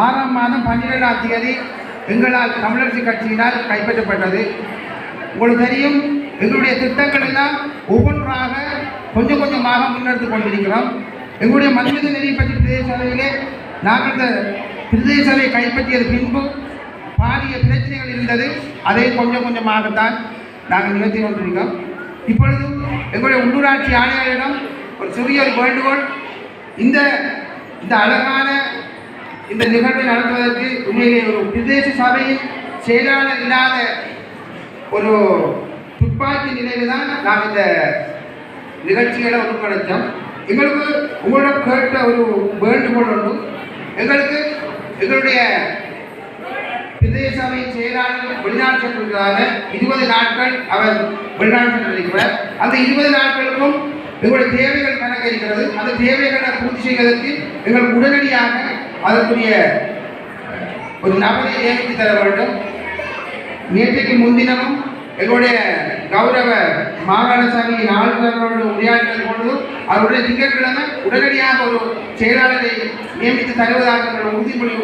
ஆறாம் மாதம் பன்னிரெண்டாம் தேதி எங்களால் தமிழரசு கட்சியினால் கைப்பற்றப்பட்டது. உங்களுக்கு தெரியும் எங்களுடைய திட்டங்கள் எல்லாம் ஒவ்வொன்றாக கொஞ்சம் கொஞ்சமாக முன்னெடுத்து கொண்டிருக்கிறோம். எங்களுடைய மனித நெறி பற்றி பிரதேச சபையிலே நாங்கள் இந்த பிரதேச சபையை கைப்பற்றியது பின்பு பாரிய பிரச்சனைகள் இருந்தது. அதை கொஞ்சம் கொஞ்சமாகத்தான் நாங்கள் நிகழ்த்தி கொண்டிருக்கிறோம். இப்பொழுது எங்களுடைய உள்ளூராட்சி ஆணையரிடம் ஒரு சிறிய ஒரு வேண்டுகோள். இந்த இந்த அழகான இந்த நிகழ்வை நடத்துவதற்கு உண்மையிலே ஒரு பிரதேச சபையின் செயலாளர் இல்லாத ஒரு துப்பாக்கி நிலையில தான் நாம் இந்த நிகழ்ச்சிகளை ஒருங்கிணைச்சோம் எங்களுக்கு உங்களிடம் கேட்ட ஒரு வேண்டுகோள் உண்டு எங்களுக்கு எங்களுடைய பிரதேச சபை செயலாளர் வெளிநாடு சென்றிருக்கிறாங்க. இருபது நாட்கள் அவர் வெளிநாடு சென்றிருக்கிறார். அந்த இருபது நாட்களுக்கும் எங்களுடைய தேவைகள் கணக்கு இருக்கிறது. அந்த தேவைகளை பூர்த்தி செய்வதற்கு எங்களுக்கு உடனடியாக அதற்குரிய ஒரு நபரை நியமித்து தர வேண்டும். நேற்றைக்கு முன்தினமும் எங்களுடைய கௌரவ மாகாண சபையின் ஆளுநரோடு உரையாற்றியது பொழுது அவருடைய திங்கட்கிழமை உடனடியாக ஒரு செயலாளரை நியமித்து தருவதாக எங்கள் உறுதிமொழி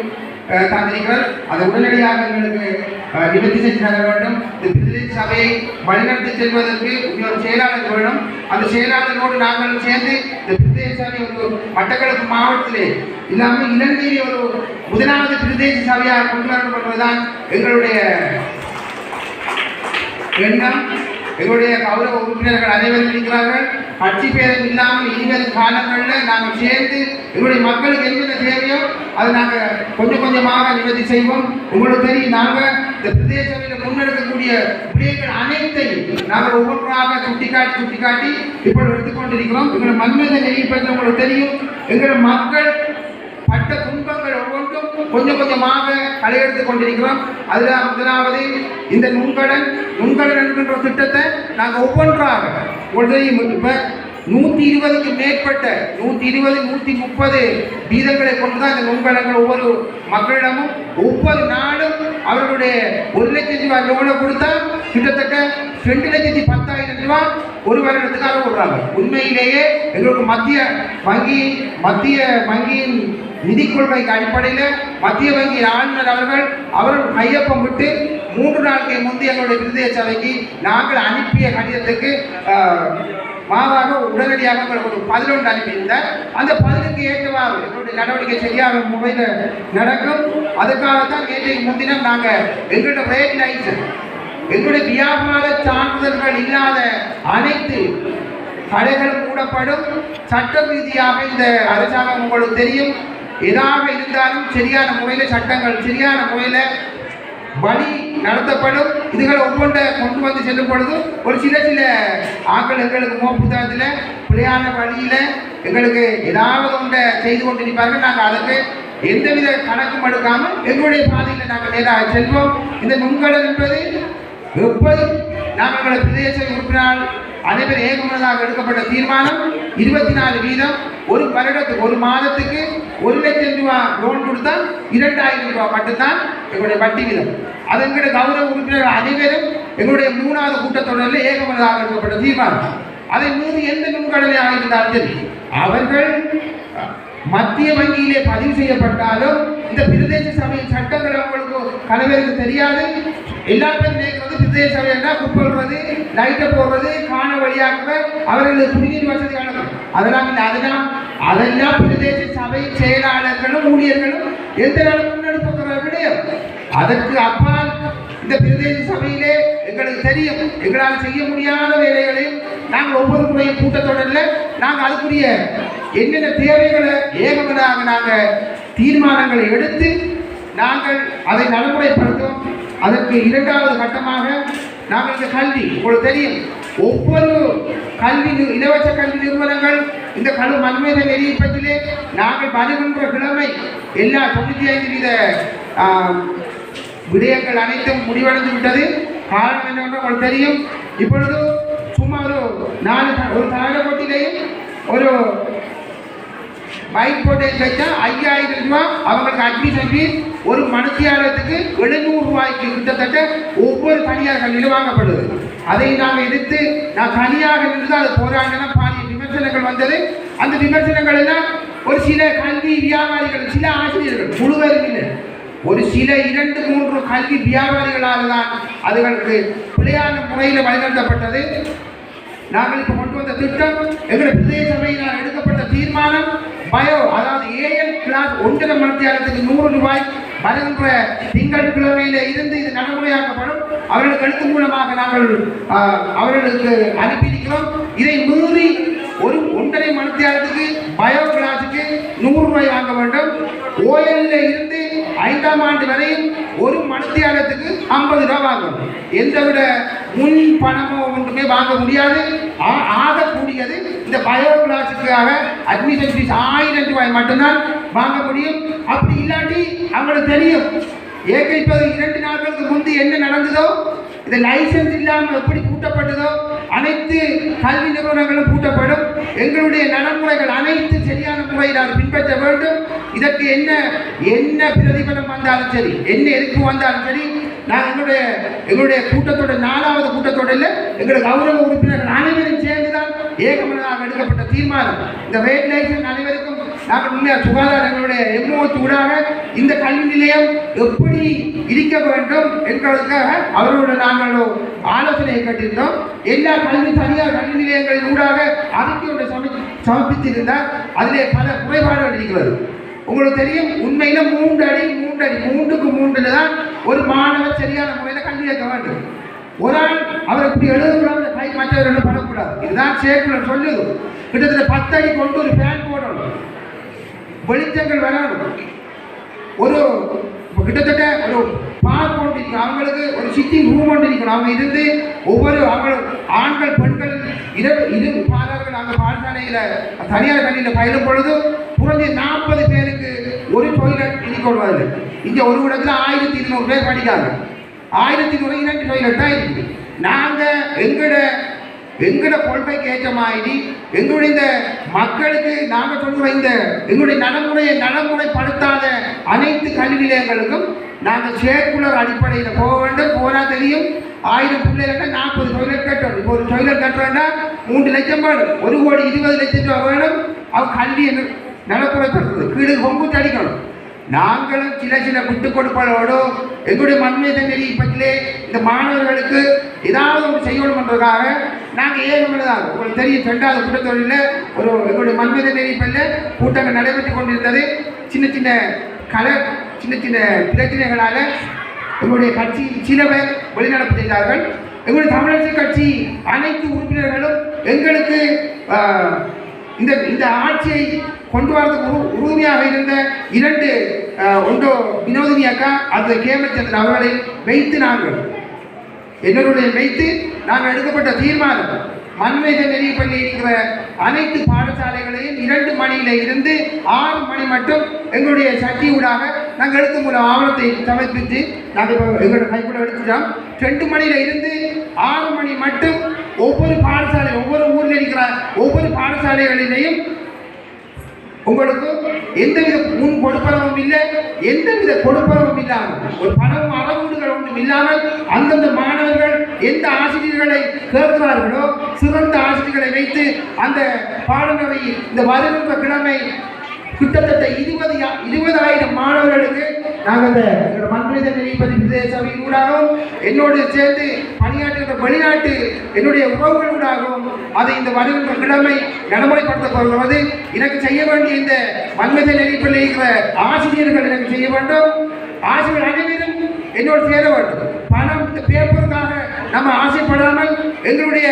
அஹ், தந்திருக்கிறார் அதை உடனடியாக எங்களுக்கு அஹ், நிவர்த்தி செஞ்சு தர வேண்டும். இந்த சபையை வழிநடத்தி செல்வதற்கு இன்னொரு செயலாளர் வேண்டும் அந்த செயலாளரோடு நாங்கள் சேர்ந்து இந்த பிரதேச சபை ஒரு மட்டக்களப்பு மாவட்டத்திலே இல்லாமல் இலங்கையிலே ஒரு முதலாவது பிரதேச சபையாக கொண்டு வரப்படுவதுதான் எங்களுடைய எண்ணம். எங்களுடைய கௌரவ உறுப்பினர்கள் அனைவரும் இருக்கிறார்கள். கட்சி பேரம் இல்லாமல் இனிவரும் காலங்களில் நாங்கள் சேர்ந்து எங்களுடைய மக்களுக்கு என்னென்ன தேவையோ அதை நாங்கள் கொஞ்சம் கொஞ்சமாக நிவர்த்தி செய்வோம். உங்களுக்கு தெரியும் நாங்கள் இந்த பிரதேசங்களில் முன்னெடுக்கக்கூடிய விடயங்கள் அனைத்தையும் நாங்கள் ஒவ்வொன்றாக சுட்டிக்காட்டி சுட்டிக்காட்டி இப்பொழுது எடுத்துக்கொண்டிருக்கிறோம். எங்களுடைய மன்மத நெறி பற்றி உங்களுக்கு தெரியும். எங்களுடைய மக்கள் பட்ட கொஞ்சம் கொஞ்சமாக களையெடுத்துக் கொண்டிருக்கிறோம். அதில் முதலாவது இந்த நுண்கடன் நுண்கடன் என்கின்ற திட்டத்தை நாங்கள் ஒவ்வொன்றாக உடனே இப்போ நூற்றி இருபதுக்கு மேற்பட்ட நூற்றி இருபது நூற்றி முப்பது வீதங்களை கொண்டு தான் இந்த நுண்கடன்கள் ஒவ்வொரு மக்களிடமும் ஒவ்வொரு நாளும் அவர்களுடைய ஒரு லட்சத்தி ரூபாய் லோனை கொடுத்தா கிட்டத்தட்ட ரெண்டு லட்சத்தி பத்தாயிரம் ரூபாய் ஒரு வருடத்துக்காக விடுறாங்க உண்மையிலேயே எங்களுக்கு மத்திய வங்கி மத்திய வங்கியின் நிதி கொள்கைக்கு அடிப்படையில் மத்திய வங்கி ஆளுநர் அவர்கள் அவர்கள் கையொப்பம் விட்டு மூன்று நாட்கள் முந்தைய எங்களுடைய பிரதேச சபைக்கு நாங்கள் அனுப்பிய கடிதத்துக்கு மாறாக உடனடியாக உங்களுக்கு ஒரு பதினொன்று அனுப்பியிருந்தார். அந்த பதிலுக்கு ஏற்றவாறு எங்களுடைய நடவடிக்கை சரியாக முறையில் நடக்கும். அதுக்காகத்தான் நேற்றைக்கு முன்தினம் நாங்கள் எங்களுடைய ரேட் லைசன்ஸ் எங்களுடைய வியாபார சான்றிதழ்கள் இல்லாத அனைத்து கடைகள் மூடப்படும். சட்ட ரீதியாக இந்த அரசாங்கம் உங்களுக்கு தெரியும். எதாக இருந்தாலும் சரியான முறையில் சட்டங்கள் சரியான முறையில் வழி நடத்தப்படும். இதுகளை ஒவ்வொன்றை கொண்டு வந்து செல்லும் பொழுது ஒரு சில சில ஆக்கள் எங்களுக்கு மோப்புத்தனத்தில் பிள்ளையான வழியில் எங்களுக்கு ஏதாவது ஒன்றை செய்து கொண்டிருப்பார்கள். நாங்கள் அதுக்கு எந்தவித கணக்கும் எடுக்காமல் எங்களுடைய பாதையில் நாங்கள் நேராக செல்வோம். இந்த நுண்கடன் என்பது எப்போதும் நாங்கள் எங்களை பிரதேச உறுப்பினால் அனைவரும் ஏகமனதாக எடுக்கப்பட்ட தீர்மானம். இருபத்தி நாலு வீதம் ஒரு வருடத்துக்கு ஒரு மாதத்துக்கு ஒரு லட்சம் ரூபாய் லோன் கொடுத்தா இரண்டாயிரம் ரூபாய் மட்டும்தான் எங்களுடைய வட்டி வீதம். அது எங்களுடைய கௌரவ உறுப்பினர் அனைவரும் எங்களுடைய மூணாவது கூட்டத்தொடரில் ஏகமனதாக எடுக்கப்பட்ட தீர்மானம். அதை மீது எந்த நுண்கடலையாக இருந்தாலும் சரி அவர்கள் மத்திய வங்கியிலே பதிவு செய்யப்பட்டாலும் இந்த பிரதேச சபையின் சட்டங்கள் அவங்களுக்கு கணவருக்கு தெரியாது. எல்லா பேரும் நினைக்கிறது பிரதேச சபை என்ன குப்பிடுறது லைட்டை போடுறது காண வழியாக்குற அவர்களுக்கு குடிநீர் வசதியானது. அதெல்லாம் இல்லை அதெல்லாம் அதெல்லாம் பிரதேச சபை செயலாளர்களும் ஊழியர்களும் எந்த அதற்கு அப்பால் இந்த பிரதேச சபையிலே எங்களுக்கு தெரியும். எங்களால் செய்ய முடியாத வேலைகளையும் நாங்கள் ஒவ்வொரு முறையும் கூட்டத்தொடரில் நாங்கள் அதுக்குரிய என்னென்ன தேவைகளை ஏகமனாக நாங்கள் தீர்மானங்களை எடுத்து நாங்கள் அதை நடைமுறைப்படுத்தும். அதற்கு இரண்டாவது கட்டமாக நாங்கள் இந்த கல்வி உங்களுக்கு தெரியும். ஒவ்வொரு கல்வி இலவச கல்வி நிறுவனங்கள் இந்த கழு மண்மேத நெறியப்பட்டிலே நாங்கள் வருகின்ற கிழமை எல்லா தொண்ணூற்றி ஐந்து வீத விடயங்கள் அனைத்தும் முடிவடைந்து விட்டது. காரணம் என்னவென்று உங்களுக்கு தெரியும். இப்பொழுது சும்மா ஒரு நாலு ஒரு ஒரு தாழப்பட்டிலையும் ஒரு பைக் போட்டு வச்சா ஐயாயிரம் ரூபாய் அவங்களுக்கு அட்மிஷன் ஃபீஸ் ஒரு மனுஷியாளத்துக்கு எழுநூறு ரூபாய்க்கு கிட்டத்தட்ட ஒவ்வொரு தனியார் கல்வியிலும் வாங்கப்படுது அதை நாங்கள் எதிர்த்து நான் தனியாக நின்று அது போராடினா பாரிய விமர்சனங்கள் வந்தது. அந்த விமர்சனங்கள் எல்லாம் ஒரு சில கல்வி வியாபாரிகள் சில ஆசிரியர்கள் முழுவதும் இல்லை. ஒரு சில இரண்டு மூன்று கல்வி வியாபாரிகளால் தான் அதுகளுக்கு பிழையான முறையில் வழிநடத்தப்பட்டது. நாங்கள் இப்போ கொண்டு வந்த திட்டம் எங்களுடைய பிரதேச சபையினால் எடுக்கப்பட்ட தீர்மானம் பயோ அதாவது ஏஎல் கிளாஸ் ஒன்றரை மணித்தியாலத்துக்கு நூறு ரூபாய் வருகின்ற திங்கள் கிழமையில இருந்து இது நடைமுறையாக்கப்படும். அவர்களுக்கு எழுத்து மூலமாக நாங்கள் அவர்களுக்கு அனுப்பியிருக்கிறோம். இதை மீறி ஒரு ஒன்றரை மணித்தியாரத்துக்கு பயோ கிளாஸுக்கு நூறு ரூபாய் வாங்க வேண்டும். ஓஎல்ல இருந்து ஐந்தாம் ஆண்டு வரை ஒரு மணித்தியாலத்துக்கு ஐம்பது ரூபாய் வாங்கணும். எந்தவித முன் பணமோ ஒன்றுமே வாங்க முடியாது. ஆகக்கூடியது இந்த பயோ கிளாஸுக்காக அட்மிஷன் ஃபீஸ் ஆயிரம் ரூபாய் மட்டும்தான் வாங்க முடியும். அப்படி இல்லாட்டி அவங்களுக்கு தெரியும். ஏக இப்போ இரண்டு நாட்களுக்கு முந்தி என்ன நடந்ததோ? இந்த லைசன்ஸ் இல்லாமல் எப்படி கூட்டப்பட்டதோ? அனைத்து கல்வி நிறுவனங்களும் பூட்டப்படும். எங்களுடைய நடைமுறைகள் அனைத்து சரியான முறையில் நான் பின்பற்ற வேண்டும். இதற்கு என்ன என்ன பிரதிபலம் வந்தாலும் சரி என்ன எதிர்ப்பு வந்தாலும் சரி நான் எங்களுடைய எங்களுடைய கூட்டத்தோட நாலாவது கூட்டத்தோட இல்லை எங்களுடைய கௌரவ உறுப்பினர்கள் அனைவரும் சேர்ந்துதான் ஏகமனதாக எடுக்கப்பட்ட தீர்மானம். இந்த வேட் லைஃப் அனைவருக்கும் நாங்கள் உண்மையாக சுகாதார எங்களுடைய எம்ஓத்து ஊடாக இந்த கல்வி நிலையம் எப்படி இருக்க வேண்டும் என்பதற்காக அவர்களோட நாங்கள் ஆலோசனையை கட்டியிருந்தோம் எல்லா கல்வி தனியார் கல்வி நிலையங்களின் ஊடாக அறிக்கை ஒன்றை சமி சமர்ப்பித்திருந்தால் அதிலே பல குறைபாடுகள் இருக்கிறது. உங்களுக்கு தெரியும் உண்மையில மூன்று அடி மூன்று அடி மூன்றுக்கு மூன்றுல தான் ஒரு மாணவர் சரியான முறையில் கல்வி கேட்க வேண்டும். ஒரு ஆள் அவர் இப்படி எழுதக்கூடாது கை மற்றவர்கள் பண்ணக்கூடாது இதுதான் சேர்க்கணும் சொல்லுது. கிட்டத்தட்ட பத்து அடி கொண்டு ஒரு ஃபேன் போடணும். வெளிச்சங்கள் வராது. ஒரு கிட்டத்தட்ட ஒரு பார்க் ஒன்று இருக்கணும் அவங்களுக்கு ஒரு சிட்டிங் ரூம் ஒன்று இருக்கணும் அவங்க இருந்து ஒவ்வொரு அவங்க ஆண்கள் பெண்கள் இரு இரு பாதாக்கள் அந்த பாடசாலையில் தனியார் கல்வியில் பயிலும் பொழுது குறைஞ்ச நாற்பது பேருக்கு ஒரு டொய்லெட் இருக்கக்கூடாது இங்கே ஒரு இடத்துல ஆயிரத்தி இருநூறு பேர் படிக்காங்க ஆயிரத்தி நூறு இரண்டு டொய்லெட் தான் இருக்குது நாங்கள் எங்களோட எங்களோட கொள்கைக்கு ஏற்ற மாதிரி எங்களுடைய இந்த மக்களுக்கு நாங்கள் சொல்கிற இந்த எங்களுடைய நடைமுறையை நடைமுறைப்படுத்தாத அனைத்து கல்வி நிலையங்களுக்கும் நாங்கள் சேர்க்குலர் அடிப்படையில் போக வேண்டும். போனா தெரியும் ஆயிரம் பிள்ளைகள் நாற்பது டொய்லெட் கட்டணும் இப்போ ஒரு டொய்லெட் கட்டுறோம்னா மூன்று லட்சம் வேணும். ஒரு கோடி இருபது லட்சம் ரூபா வேணும். அவன் கல்வி நடைமுறைப்படுத்துறது. கீழே கொம்பு அடிக்கணும் நாங்களும் சில சில விட்டு கொடுப்பதோடு எங்களுடைய மண்மீத நெறி பற்றிலே இந்த மாணவர்களுக்கு ஏதாவது ஒன்று செய்யணும்ன்றதுக்காக நாங்கள் ஏகமனதாக உங்களுக்கு தெரியும் ரெண்டாவது கூட்டத்தொழிலில் ஒரு எங்களுடைய மண்மீத நெறி கூட்டங்கள் நடைபெற்று கொண்டிருந்தது. சின்ன சின்ன கலர் சின்ன சின்ன பிரச்சனைகளால் எங்களுடைய கட்சி சில பேர் வெளிநடப்பு செய்தார்கள் எங்களுடைய தமிழரசு கட்சி அனைத்து உறுப்பினர்களும் எங்களுக்கு இந்த இந்த ஆட்சியை கொண்டு வரதுக்கு உரு உறுதுணையாக இருந்த இரண்டு ஒன்றோ வினோதினி அக்கா அது கேமச்சந்திரன் அவர்களை வைத்து நாங்கள். என்னுடைய வைத்து நாங்கள் எடுக்கப்பட்ட தீர்மானம். மண்மேத நெறிப்பள்ளி இருக்கிற அனைத்து பாடசாலைகளையும் இரண்டு மணியில இருந்து ஆறு மணி மட்டும் எங்களுடைய சக்தியூடாக நாங்கள் எழுத்து மூலம் ஆவணத்தை சமர்ப்பித்து நாங்கள் எங்களோட கைக்குள்ள எடுத்துட்டோம். ரெண்டு மணியில இருந்து ஆறு மணி மட்டும் ஒவ்வொரு பாடசாலை ஒவ்வொரு ஊரில் இருக்கிற ஒவ்வொரு பாடசாலைகளிலேயும் உங்களுக்கு எந்தவித முன் கொடுப்பனவும் இல்லை எந்தவித கொடுப்பனவும் இல்லாமல் ஒரு பணமும் அளவீடுகள் ஒன்றும் இல்லாமல் அந்தந்த மாணவர்கள் எந்த ஆசிரியர்களை கேட்கிறார்களோ சிறந்த ஆசிரியர்களை வைத்து அந்த பாடநவை இந்த வருகின்ற கிழமை கிட்டத்தட்ட இருபது இருபதாயிரம் மாணவர்களுக்கு நாங்கள் இந்த எங்களோட மண்மனித நெறிப்பதி பிரதேச சபையின் ஊடாகவும் என்னோடு சேர்ந்து பணியாற்றுகிற வெளிநாட்டு என்னுடைய உறவுகள் ஊடாகவும் அதை இந்த வருகின்ற கிழமை நடைமுறைப்படுத்தப்படுவது எனக்கு செய்ய வேண்டிய இந்த மன்மத நெறிப்பில் இருக்கிற ஆசிரியர்கள் எனக்கு செய்ய வேண்டும். ஆசிரியர்கள் அனைவரும் என்னோடு சேர வேண்டும். பணம் இந்த பேப்பருக்காக நம்ம ஆசைப்படாமல் எங்களுடைய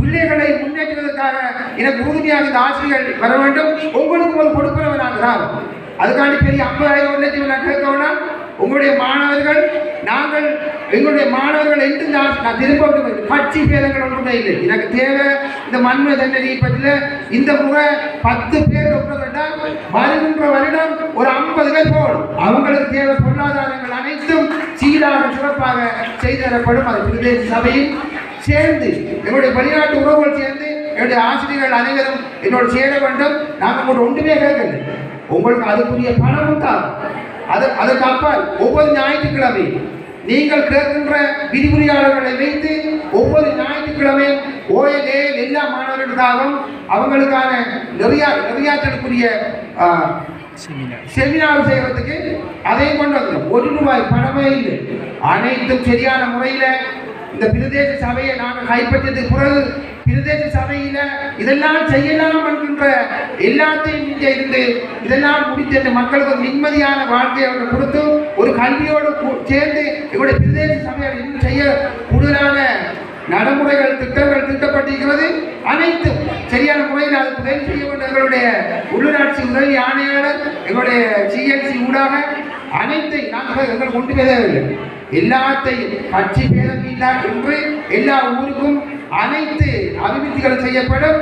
பிள்ளைகளை முன்னேற்றுவதற்காக எனக்கு உறுதியாக இந்த ஆசிரியர்கள் வர வேண்டும். உங்களுக்கு ஒரு கொடுப்பவர் நான் தான் அதுக்காண்டி பெரிய ஐம்பதாயிரம் ஒரு லட்சம் நான் கேட்கணும்னா உங்களுடைய மாணவர்கள் நாங்கள் எங்களுடைய மாணவர்கள் எந்த இந்த நான் திரும்ப கட்சி பேதங்கள் ஒன்றுமே இல்லை. எனக்கு தேவை இந்த மண்மை தண்டனை பற்றியில் இந்த முறை பத்து பேர் ஒப்புறதுட்டா வருகின்ற வருடம் ஒரு ஐம்பது பேர் போகணும் அவங்களுக்கு தேவை பொருளாதாரங்கள் அனைத்தும் சீராக சிறப்பாக செய்து தரப்படும் அது பிரதேச சபையில். சேர்ந்து எங்களுடைய வெளிநாட்டு உறவுகள் சேர்ந்து என்னுடைய ஆசிரியர்கள் அனைவரும் என்னோடு சேர வேண்டும். நாங்கள் உங்களோட ஒன்றுமே கேட்கல உங்களுக்கு அதுக்குரிய பணமும் தான் அது அதற்கு அப்பால் ஒவ்வொரு ஞாயிற்றுக்கிழமை நீங்கள் கேட்கின்ற விரிவுரையாளர்களை வைத்து ஒவ்வொரு ஞாயிற்றுக்கிழமையும் ஓஎல்ஏ எல்லா மாணவர்களுக்காகவும் அவங்களுக்கான நிறையா நிறையாற்றலுக்குரிய செமினார் செய்யறதுக்கு அதையும் கொண்டு வந்தோம் ஒரு ரூபாய் பணமே இல்லை. அனைத்தும் சரியான முறையில இந்த பிரதேச சபையை நாங்கள் கைப்பற்றியதுக்கு பிறகு பிரதேச சபையில இதெல்லாம் செய்யலாம் என்கின்ற எல்லாத்தையும் இங்கே இருந்து இதெல்லாம் முடித்து மக்களுக்கு ஒரு நிம்மதியான வாழ்க்கையை அவர்கள் கொடுத்து ஒரு கல்வியோடு சேர்ந்து இவருடைய பிரதேச சபையை இன்னும் செய்ய கூடுதலான நடைமுறைகள் திட்டங்கள் திட்டப்பட்டிருக்கிறது. அனைத்தும் சரியான முறையில் அது உதவி செய்ய வேண்டும். எங்களுடைய உள்ளூராட்சி உதவி ஆணையாளர் எங்களுடைய சிஎல்சி ஊடாக அனைத்தையும் நாங்கள் எங்களுக்கு கொண்டு போய் எல்லாத்தையும் கட்சி பேரம் இல்லை என்று எல்லா ஊருக்கும் அனைத்து அபிவிருத்திகளும் செய்யப்படும்.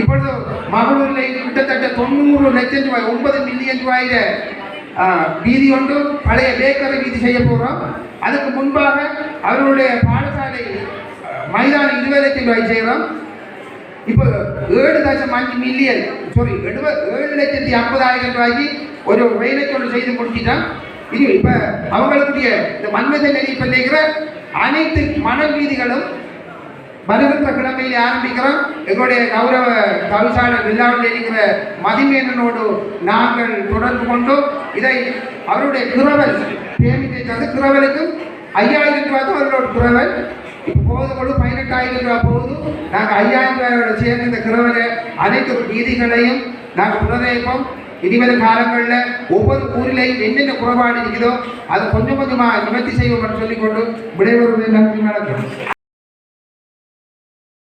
இப்பொழுது மகளூரில் கிட்டத்தட்ட தொண்ணூறு லட்சம் ரூபாய் ஒன்பது மில்லியன் ரூபாயில வீதி ஒன்றும் பழைய பேக்கரி வீதி செய்ய போகிறோம் அதுக்கு முன்பாக அவர்களுடைய பாடசாலை மைதானம் இருபது லட்சம் ரூபாய் செய்கிறோம் இப்போ ஏழு தசம் அஞ்சு மில்லியன் சாரி எழுப ஏழு லட்சத்தி ஐம்பதாயிரம் ரூபாய்க்கு ஒரு ரயிலை ஒன்று செய்து முடிச்சிட்டான். இது இப்போ அவங்களுக்குரிய இந்த மன்மத நெறி பண்ணிக்கிற அனைத்து மன வீதிகளும் வருகின்ற கிழமையில் ஆரம்பிக்கிறோம். எங்களுடைய கௌரவ தவிசாளர் வில்லாவில் இருக்கிற மதிமேனனோடு நாங்கள் தொடர்பு கொண்டு இதை அவருடைய குரவல் பேமித்தை தந்து குரவலுக்கும் ஐயாயிரம் ரூபாய் தான் அவர்களோட குரவல். இப்போ போகுது பதினெட்டாயிரம் ரூபாய் போகுது. நாங்கள் ஐயாயிரம் ரூபாயோட சேர்ந்து இந்த குரவலை அனைத்து வீதிகளையும் நாங்கள் புனரமைப்போம். இனிமேல் காலங்களில் ஒவ்வொரு ஊரிலையும் என்னென்ன குறைபாடு இருக்குதோ அது கொஞ்சம் கொஞ்சமாக நிவர்த்தி செய்வோம் சொல்லிக்கொண்டு விடைபெறுவதை நன்றி வணக்கம்.